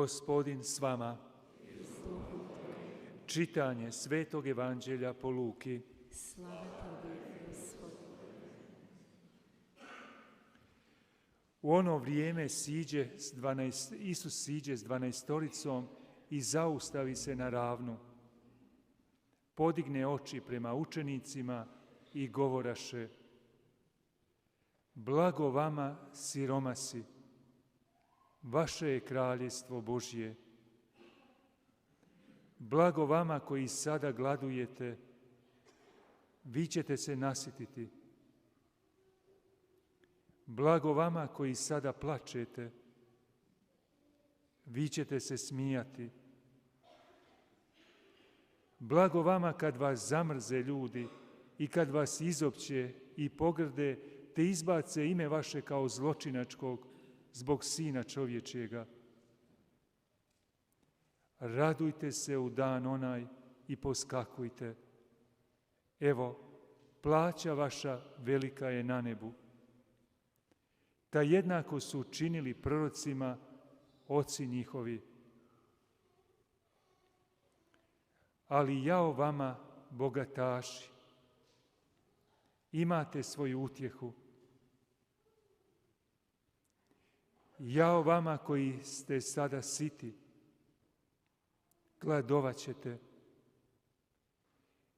Gospodin s vama. Čitanje Svetog Evanđelja po Luki. Slava. U ono vrijeme siđe s 12, Isus siđe s dvanaestoricom i zaustavi se na ravnu. Podigne oči prema učenicima i govoraše Blago vama siromasi, vaše je kraljestvo Božje. Blago vama koji sada gladujete, vi ćete se nasititi. Blago vama koji sada plačete, vi ćete se smijati. Blago vama kad vas zamrze ljudi i kad vas izopće i pogrde, te izbace ime vaše kao zločinačkog zbog Sina čovječjega. Radujte se u dan onaj i poskakujte. Evo, plaća vaša velika je na nebu. Ta jednako su činili prorocima oci njihovi. Ali jao vama, bogataši, imate svoju utjehu. Jao vama koji ste sada siti, gladovat ćete.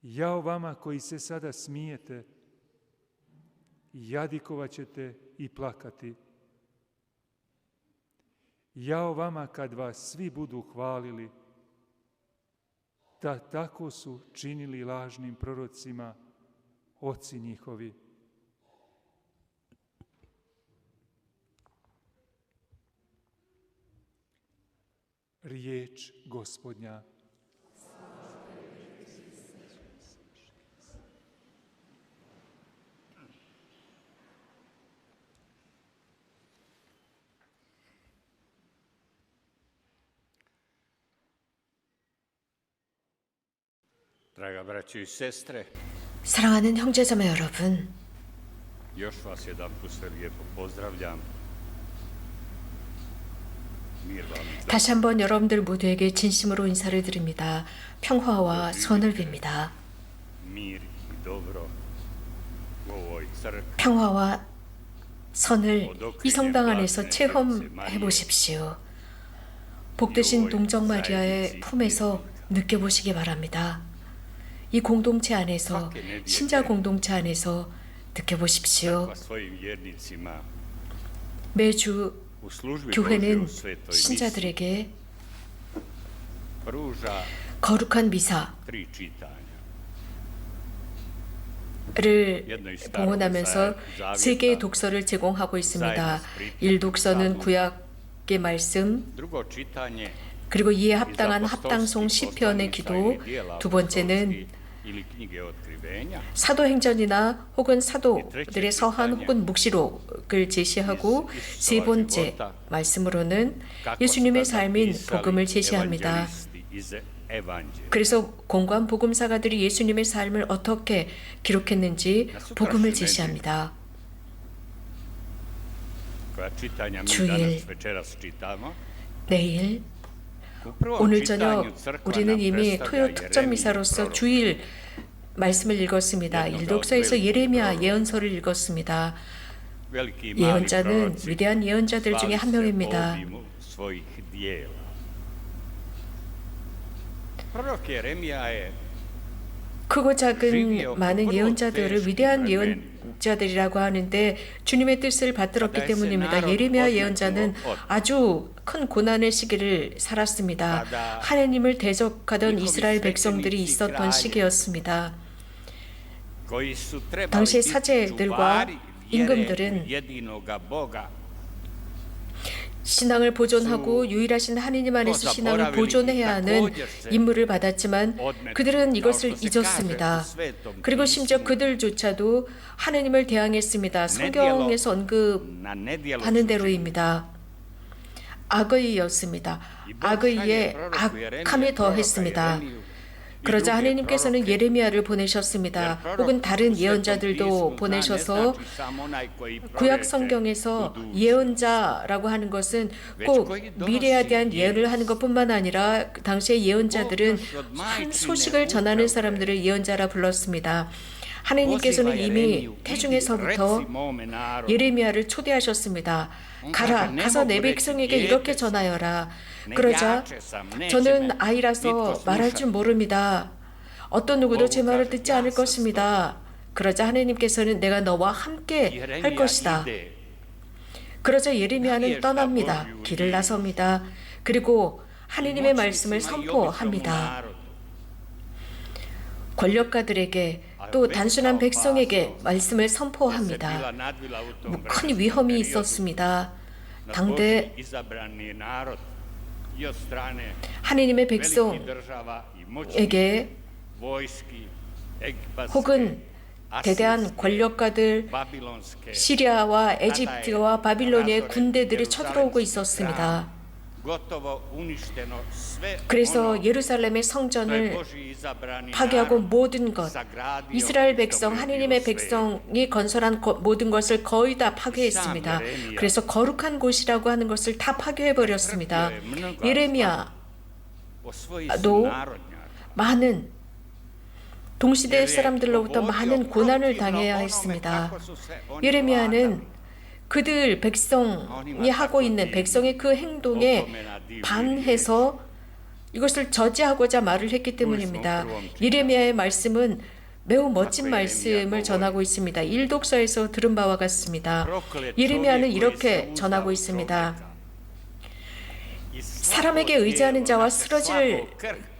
Jao vama koji se sada smijete, jadikovat ćete i plakati. Jao vama kad vas svi budu hvalili, da tako su činili lažnim prorocima oci njihovi. Riječ gospodnja. Draga braćo i sestre, 사랑하는 형제자매 여러분, još vas jedanput sve lijepo pozdravljam. 다시 한번 여러분들 모두에게 진심으로 인사를 드립니다. 평화와 선을 빕니다. 평화와 선을 이 성당 안에서 체험해 보십시오. 복되신 동정 마리아의 품에서 느껴보시기 바랍니다. 이 공동체 안에서 신자 공동체 안에서 느껴보십시오. 매주 교회는 신자들에게 거룩한 미사를. 봉헌하면서 세 개의 독서를 제공하고 있습니다. 일 독서는 구약의 말씀, 그리고 이에 합당한 합당송 시편의 기도, 두 번째는 사도행전이나 혹은 사도들의 서한 혹은 묵시록을 제시하고 세 번째 말씀으로는 예수님의 삶인 복음을 제시합니다. 그래서 공관 복음사가들이 예수님의 삶을 어떻게 기록했는지 복음을 제시합니다. 주일. 내일 오늘 저녁 우리는 이미 토요 특전 미사로서. 주일 말씀을 읽었습니다. 일독서에서 예레미야 예언서를 읽었습니다. 예언자는 위대한 예언자들 중에 한 명입니다. 크고 작은 많은 예언자들을 위대한 예언자들이라고 하는데 주님의 뜻을 받들었기 때문입니다. 예레미야 예언자는 아주 큰 고난의 시기를 살았습니다. 하나님을 대적하던 이스라엘 백성들이 있었던 시기였습니다. biti 사제들과 임금들은 신앙을 보존하고 유일하신 하느님 안에서 신앙을 보존해야 하는 임무를 받았지만 그들은 이것을 잊었습니다. 그리고 심지어 그들조차도 하느님을 대항했습니다. 성경에서 언급하는 대로입니다. 악의였습니다. 악의에 악함이 더했습니다. 그러자 하나님께서는 예레미야를 보내셨습니다. 혹은 다른 예언자들도 보내셔서 구약 성경에서 예언자라고 하는 것은 꼭 미래에 대한 예언을 하는 것뿐만 아니라 그 당시의 예언자들은 한 소식을 전하는 사람들을 예언자라 불렀습니다. 하나님께서는 이미 태중에서부터 예레미야를 초대하셨습니다. 가라, 가서 내 백성에게 이렇게 전하여라. 그러자 저는 아이라서 말할 줄 모릅니다. 어떤 누구도 제 말을 듣지 않을 것입니다. 그러자 하나님께서는 내가 너와 함께 할 것이다. 그러자 예레미야는 떠납니다. 길을 나섭니다. 그리고 하나님의 말씀을 선포합니다. 권력가들에게 또 단순한 백성에게 말씀을 선포합니다. 큰 위험이 있었습니다. 당대 하나님의 백성에게 혹은 대대한 권력가들 시리아와 에집트와 바빌로니의 군대들이 쳐들어오고 있었습니다. 그래서 예루살렘의 성전을 파괴하고 모든 것 이스라엘 백성 하나님의 백성이 건설한 거- 모든 것을 거의 다 파괴했습니다. 그래서 거룩한 곳이라고 하는 것을 다 파괴해 버렸습니다. 예레미야도 많은 동시대 사람들로부터 많은 고난을 당해야 했습니다. 예레미야는 그들 백성이 하고 있는 백성의 그 행동에 반해서 이것을 저지하고자 말을 했기 때문입니다. 예레미야의 말씀은 매우 멋진 말씀을 전하고 있습니다. 일독서에서 들은 바와 같습니다. 예레미야는 이렇게 전하고 있습니다. 사람에게 의지하는 자와 쓰러질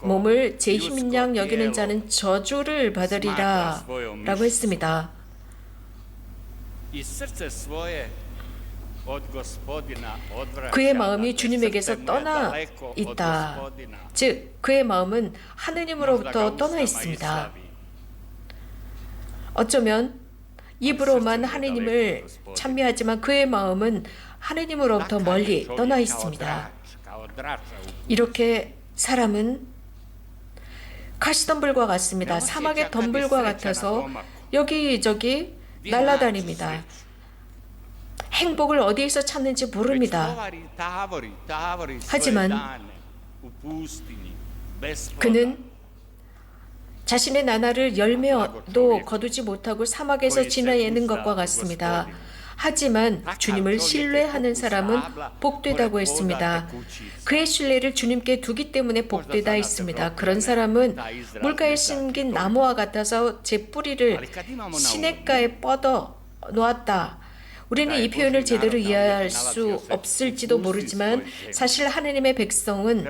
몸을 제 힘인 양 여기는 자는 저주를 받으리라 라고 했습니다. 그의 마음이 주님에게서 떠나 있다. 즉 그의 마음은 하느님으로부터 떠나 있습니다. 어쩌면 입으로만 하느님을 찬미하지만 그의 마음은 하느님으로부터 멀리 떠나 있습니다. 이렇게 사람은 가시덤불과 같습니다. 사막의 덤불과 같아서 여기저기 날아다닙니다. 행복을 어디에서 찾는지 모릅니다. 하지만 그는 자신의 나날을 열매도 거두지 못하고 사막에서 지내는 것과 같습니다. 하지만 주님을 신뢰하는 사람은 복되다고 했습니다. 그의 신뢰를 주님께 두기 때문에 복되다 했습니다. 그런 사람은 물가에 심긴 나무와 같아서 제 뿌리를 시냇가에 뻗어 놓았다. 우리는 이 표현을 제대로 이해할 수 없을지도 모르지만 사실 하느님의 백성은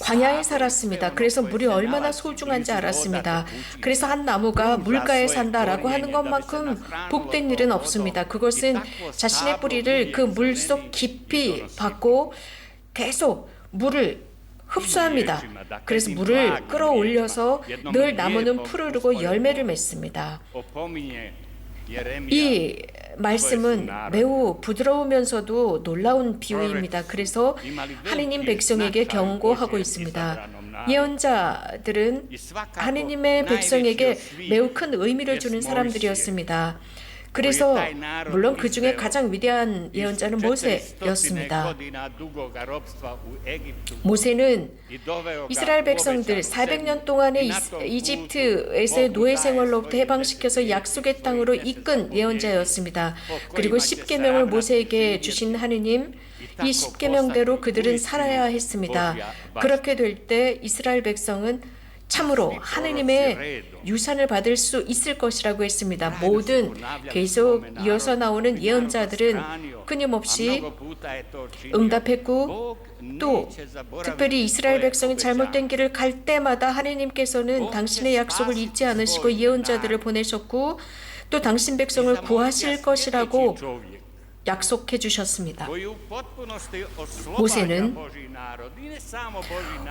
광야에 살았습니다. 그래서 물이 얼마나 소중한지 알았습니다. 그래서 한 나무가 물가에 산다라고 하는 것만큼 복된 일은 없습니다. 그것은 자신의 뿌리를 그 물 속 깊이 받고 계속 물을 흡수합니다. 그래서 물을 끌어올려서 늘 나무는 푸르르고 열매를 맺습니다. 이 말씀은 매우 부드러우면서도 놀라운 비유입니다. 그래서 하느님 백성에게 경고하고 있습니다. 예언자들은 하느님의 백성에게 매우 큰 의미를 주는 사람들이었습니다. 그래서 물론 그 중에 가장 위대한 예언자는 모세였습니다. 모세는 이스라엘 백성들 400년 동안의 이집트에서의 노예 생활로부터 해방시켜서 약속의 땅으로 이끈 예언자였습니다. 그리고 십계명을 모세에게 주신 하느님 이 십계명대로 그들은 살아야 했습니다. 그렇게 될 때 이스라엘 백성은 참으로 하느님의 유산을 받을 수 있을 것이라고 했습니다. 모든 계속 이어서 나오는 예언자들은 끊임없이 응답했고 또 특별히 이스라엘 백성이 잘못된 길을 갈 때마다 하느님께서는 당신의 약속을 잊지 않으시고 예언자들을 보내셨고 또 당신 백성을 구하실 것이라고 약속해 주셨습니다. 모세는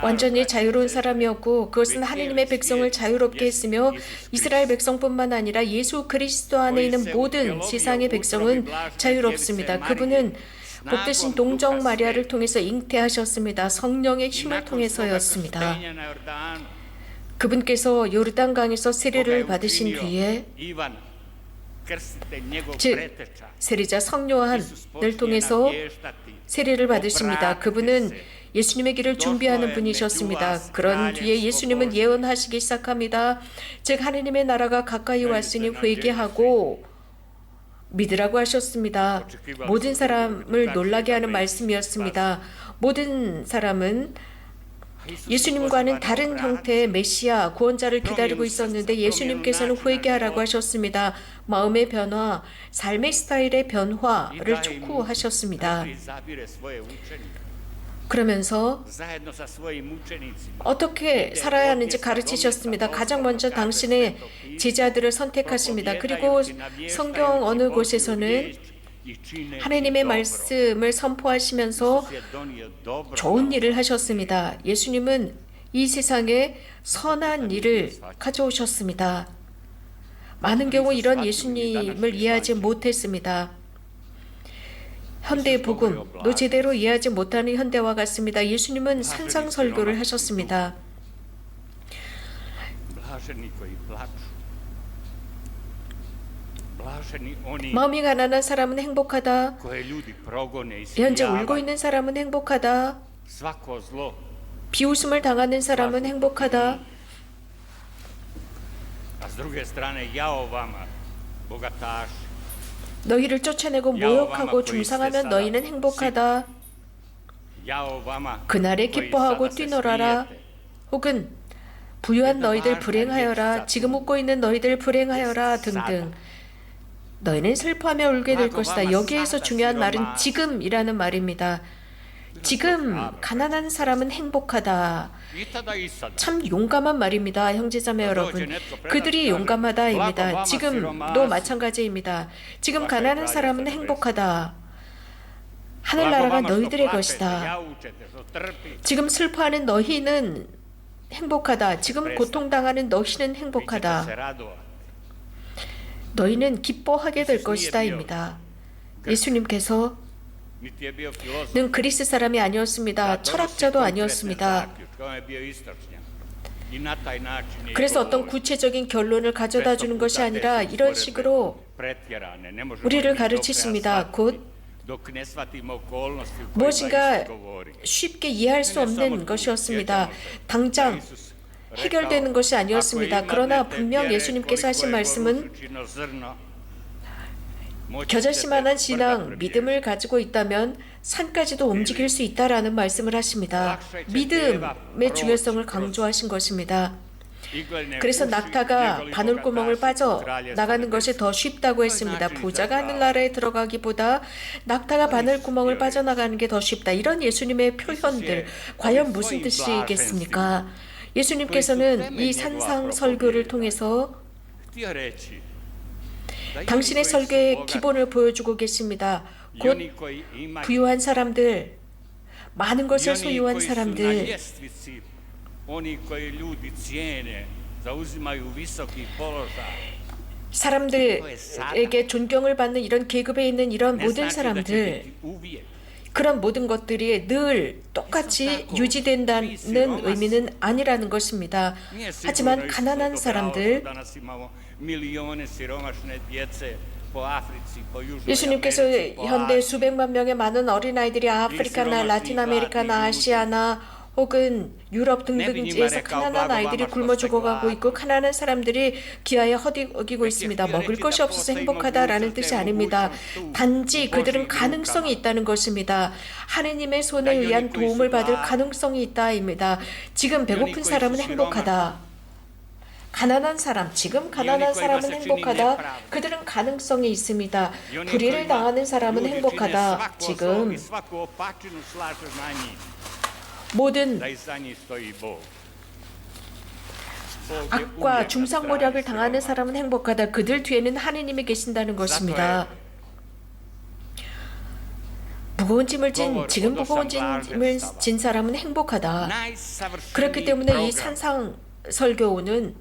완전히 자유로운 사람이었고 그것은 하느님의 백성을 자유롭게 했으며 이스라엘 백성뿐만 아니라 예수 그리스도 안에 있는 모든 세상의 백성은 자유롭습니다. 그분은 복되신 동정 마리아를 통해서 잉태하셨습니다. 성령의 힘을 통해서였습니다. 그분께서 요르단강에서 세례를 받으신 뒤에 즉 Isus 성요한을 통해서 세례를 받으십니다. 그분은. 예수님의 길을 준비하는 분이셨습니다. 그런 뒤에 예수님은 예언하시기 시작합니다. 즉 하느님의 나라가 가까이 왔으니 회개하고 믿으라고 하셨습니다. 모든 사람을 놀라게 하는 말씀이었습니다. 모든 사람은 예수님과는 다른 형태의 메시아 구원자를 기다리고 있었는데 예수님께서는 회개하라고 하셨습니다. 마음의 변화, 삶의 스타일의 변화를 촉구하셨습니다. 그러면서. 어떻게 살아야 하는지 가르치셨습니다. 가장 먼저 당신의 제자들을 선택하십니다. 그리고 성경 어느 곳에서는 하나님의 말씀을 선포하시면서 좋은 일을 하셨습니다. 예수님은 이 세상에 선한 일을 가져오셨습니다. 많은 경우 이런 예수님을 이해하지 못했습니다. 현대의 복음도 제대로 이해하지 못하는 현대와 같습니다. 예수님은 산상 설교를 하셨습니다. 마음이 가난한 사람은 행복하다. 현재 울고. 있는 사람은 행복하다. 비웃음을 당하는 사람은 행복하다. Bogataši, 너희를 쫓아내고 모욕하고 중상하면 너희는 행복하다. 그날에 기뻐하고 뛰놀아라. 혹은 부유한 너희들 불행하여라. 지금 웃고 있는 너희들 불행하여라 등등. 너희는 슬퍼하며 울게 될 것이다. 여기에서 중요한 말은 지금이라는 말입니다. 지금 가난한 사람은 행복하다. 참 용감한 말입니다, 형제자매 여러분. 그들이 용감하다입니다. 지금도 마찬가지입니다. 지금 가난한 사람은 행복하다. 하늘나라가 너희들의 것이다. 지금 슬퍼하는 너희는 행복하다. 지금 고통당하는 너희는 행복하다. 너희는 기뻐하게 될 것이다입니다. 예수님께서. 는 그리스 사람이 아니었습니다. 철학자도 아니었습니다. 그래서 어떤. 구체적인 결론을 가져다 주는 것이 아니라 이런 식으로 우리를 가르치십니다. 곧 무엇인가. 쉽게 이해할 수 없는 것이었습니다. 당장 해결되는 것이 아니었습니다. 그러나 분명 예수님께서 하신 말씀은 겨자씨만한 신앙, 믿음을 가지고 있다면 산까지도 움직일 수 있다라는 말씀을 하십니다. 믿음의 중요성을 강조하신 것입니다. 그래서 낙타가 바늘구멍을 빠져 나가는 것이 더 쉽다고 했습니다. 부자가 하늘나라에 들어가기보다 낙타가 바늘구멍을 빠져나가는 게 더 쉽다. 이런 예수님의 표현들 과연 무슨 뜻이겠습니까? 예수님께서는 이 산상 설교를 통해서 당신의 설교의 기본을 보여주고 계십니다. 곧 부유한 사람들, 많은 것을 소유한 사람들. 사람들에게 존경을 받는 이런 계급에 있는 이런 모든 사람들. 그런 모든 것들이 늘 똑같이 유지된다는 의미는 아니라는 것입니다. 하지만 가난한 사람들, 예수님께서 현대. 수백만 명의 많은 어린아이들이 아프리카나 라틴 아메리카나 아시아나 혹은 유럽 등등지에서 가난한 아이들이 굶어 죽어가고 있고 가난한 사람들이 기아에 허덕이고 있습니다. 먹을 것이 없어서 행복하다라는 뜻이 아닙니다. 단지 그들은 가능성이 있다는 것입니다. 하느님의 손에 의한 도움을 받을 가능성이 있다입니다. 지금 배고픈 사람은 행복하다. 가난한 사람, 지금 가난한 사람은 행복하다. 그들은 가능성이 있습니다. 불의를 당하는 사람은 행복하다. 지금 모든 악과 중상모략을 당하는. 사람은 행복하다. 그들 뒤에는 하느님이 계신다는 것입니다. 무거운 짐을 진 지금 무거운 짐을 진 사람은 행복하다. 그렇기 때문에 이 산상 설교는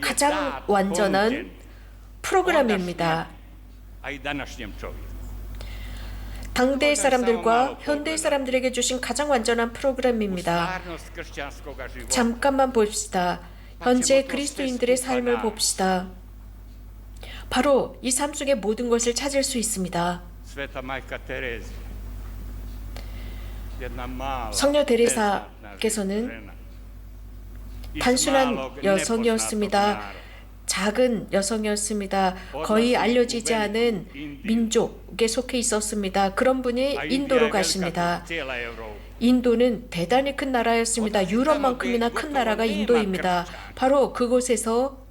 가장 완전한 프로그램입니다. 당대 사람들과 현대 사람들에게 주신 가장 완전한 프로그램입니다. 잠깐만 봅시다. 현재 그리스도인들의 삶을 봅시다. 바로 이 삶 속의 모든 것을 찾을 수 있습니다. 성녀 데레사께서는 단순한 여성이었습니다. 작은 여성이었습니다. 거의 알려지지 않은 민족에 속해 있었습니다. 그런 분이 인도로 가십니다. 인도는 대단히 큰 나라였습니다. 유럽만큼이나 큰 나라가 인도입니다. 바로 그곳에서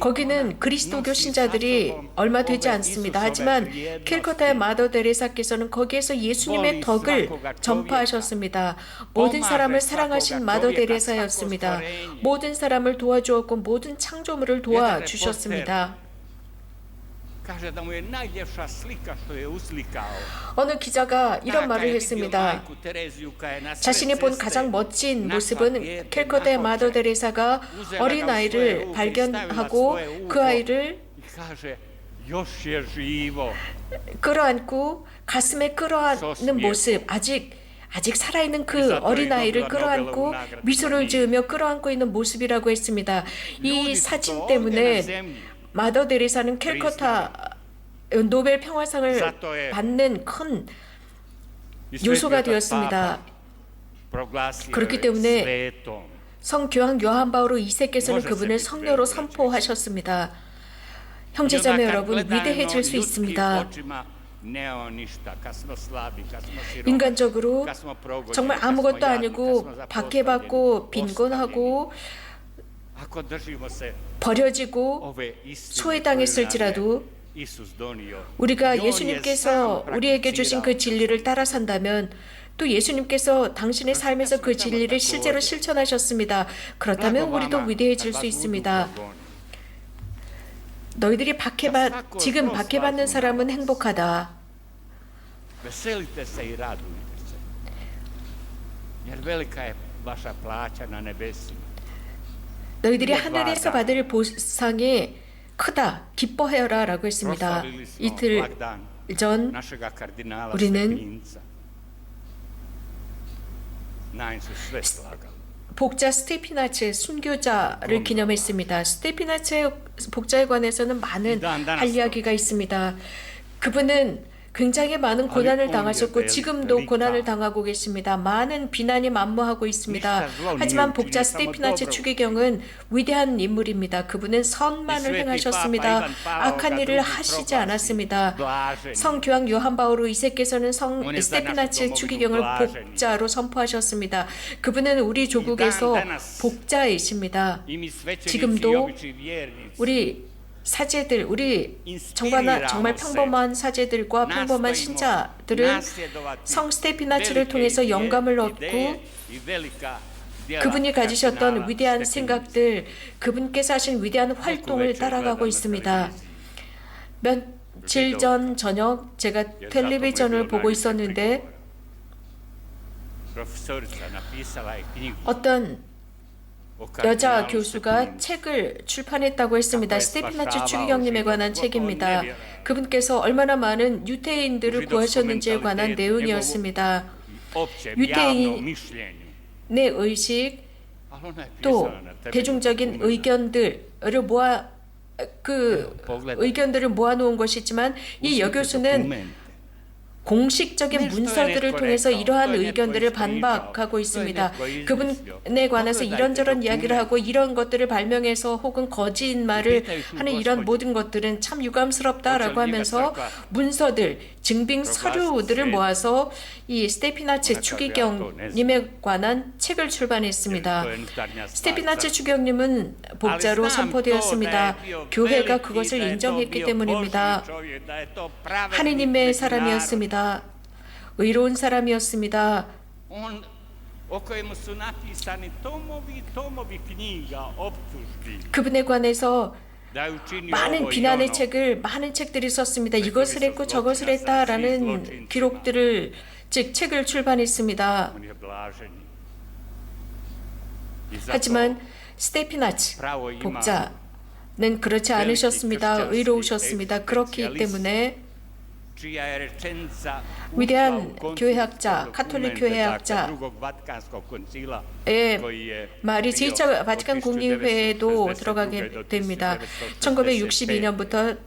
거기는 그리스도교 신자들이 얼마 되지 않습니다. 하지만. 킬커타의 마더 데레사께서는 거기에서 예수님의 덕을 전파하셨습니다. 모든 사람을 사랑하신 마더 데레사였습니다. 모든 사람을 도와주었고 모든 창조물을 도와주셨습니다. Kaže da mu je najljepša slika što je uslikao. 어느 기자가 이런 말을 했습니다. 자신이 본 가장 멋진 모습은 na 마더. 데레사가 어린 아이를 발견하고 그 아이를. 끌어안고 가슴에 끌어안는 모습 아직 아직 살아있는 그 어린 아이를 끌어안고 미소를 지으며 끌어안고 있는 모습이라고 했습니다. 이 사진 때문에 마더 데레사는 캘커타 노벨 평화상을 받는 큰 요소가 되었습니다. 그렇기 때문에 성 교황 요한 바오로 2세께서는 그분을 성녀로 선포하셨습니다. 형제자매 여러분 위대해질 수 있습니다. 인간적으로 정말 아무것도 아니고 박해받고 빈곤하고 버려지고 소외당했을지라도 우리가 예수님께서 우리에게 주신 그 진리를 따라 산다면 또 예수님께서 당신의 삶에서 그 진리를 실제로 실천하셨습니다. 그렇다면 우리도 위대해질 수 있습니다. 너희들이 박해받 지금 박해받는 사람은 행복하다. 너희들이 하늘에서 받을 보상이 크다. 기뻐해요라라고 했습니다. Proslavili smo 이틀 전 우리는. 복자 스테피나츠 순교자를 기념했습니다. 스테피나츠 복자에 관해서는 많은 할 이야기가 있습니다. 그분은 굉장히 많은 고난을 당하셨고 지금도 고난을 당하고 계십니다. 많은 비난이 만무하고 있습니다. 하지만 복자 스테피나츠 추기경은 위대한 인물입니다. 그분은 선만을 행하셨습니다. 악한 일을 하시지 않았습니다. 성교황 요한 바오로 2세께서는 성 스테피나츠 추기경을 복자로 선포하셨습니다. 그분은 우리 조국에서 복자이십니다. 지금도 우리 사제들, 우리 정말 정말 평범한 사제들과 평범한 신자들은 성 스테피나츠를 통해서 영감을 얻고 그분이 가지셨던 위대한 생각들, 그분께서 하신 위대한 활동을 따라가고 있습니다. 며칠 전 저녁 제가 텔레비전을 보고 있었는데 어떤 여자 교수가. 책을 출판했다고 했습니다. 스테피나츠 추기경님에 관한 책입니다. 그분께서 얼마나 많은 유태인들을 구하셨는지에 관한 내용이었습니다. općem 유태인- javnom mišljenju. 내 의식 또 대중적인. 의견들을 모아 그 의견들을 모아놓은 것이지만 이 여교수는. 공식적인 문서들을 통해서 이러한 의견들을 반박하고 있습니다. 그분에 관해서 이런저런 이야기를 하고 이런 것들을 발명해서 혹은 거짓말을 하는 이런 모든 것들은 참 유감스럽다라고 하면서 문서들, 증빙 서류들을 모아서 이 스테피나츠 추기경님에 관한 책을 출판했습니다. 스테피나츠 추기경님은 복자로 선포되었습니다. 교회가 그것을 인정했기 때문입니다. 하느님의 사람이었습니다. 의로운 사람이었습니다. Knjiga, optužbi, 그분에 관해서 많은 비난의. 책을 많은 책들이 썼습니다. 이것을 했고 저것을 했다라는 기록들을 즉 책을 출판했습니다. 하지만 스테피나츠 복자는 그렇지 않으셨습니다. 의로우셨습니다. 그렇기 때문에 위대한 교회학자, 카톨릭 dakle, 교회학자. drugog Vatikanskog koncila, 의 koji je 말이 bio 제2차 od 바티칸 1962 공의회에도 들어가게 됩니다. 1945. 1962년부터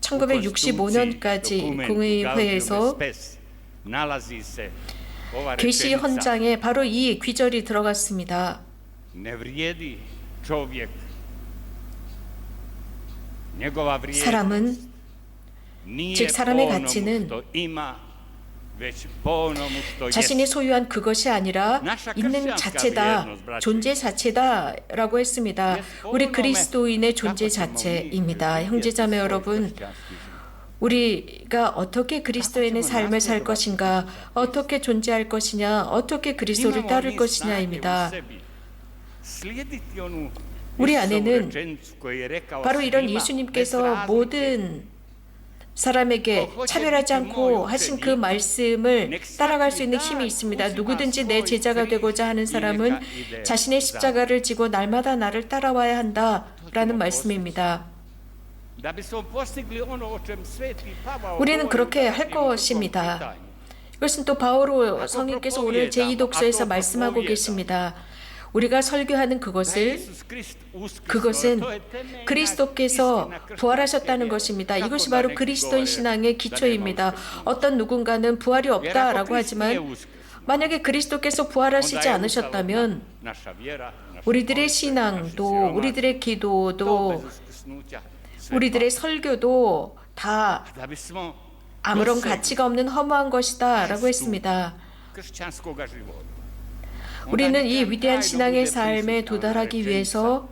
1965년까지 공의회에서 계시 헌장에 바로 이 귀절이 들어갔습니다. 사람은 즉 사람의 가치는 자신이. 소유한 그것이 아니라 있는 자체다, 존재 자체다라고 했습니다. 우리 그리스도인의 존재 자체입니다. 형제자매 여러분, 우리가 어떻게 그리스도인의 삶을 살 것인가, 어떻게 존재할 것이냐, 어떻게 그리스도를 따를 것이냐입니다. 우리 안에는 바로 이런 예수님께서. 모든 사람에게 차별하지 않고 하신 그 말씀을 따라갈 수 있는 힘이 있습니다. 누구든지 내 제자가 되고자 하는 사람은 자신의 십자가를 지고 날마다 나를 따라와야 한다라는 말씀입니다. 우리는 그렇게 할 것입니다. 이것은 또 바오로 성인께서 오늘 제2독서에서 말씀하고 계십니다. 우리가 설교하는 그것을 그것은 그리스도께서 부활하셨다는 것입니다. 이것이 바로 그리스도인 신앙의 기초입니다. 어떤 누군가는 부활이 없다라고 하지만 만약에 그리스도께서 부활하시지 않으셨다면 우리들의 신앙도 우리들의 기도도 우리들의. 설교도 다 아무런 가치가 없는 허무한 것이다라고 했습니다. 우리는 이 위대한 신앙의 삶에 도달하기 위해서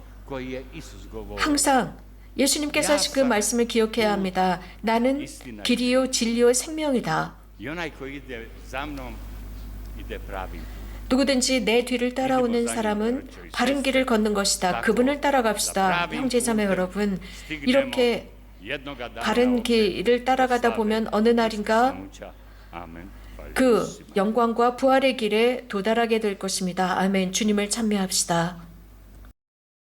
항상 예수님께서 하신 그 말씀을 기억해야 합니다. 나는 길이요 진리요 생명이다. 누구든지 내 뒤를 따라오는 사람은 바른 길을 걷는 것이다. 그분을 따라갑시다. 형제 자매 여러분, 이렇게 바른 길을 따라가다 보면 어느 날인가 그 영광과 부활의 길에 도달하게 될 것입니다. 아멘. 주님을 찬미합시다.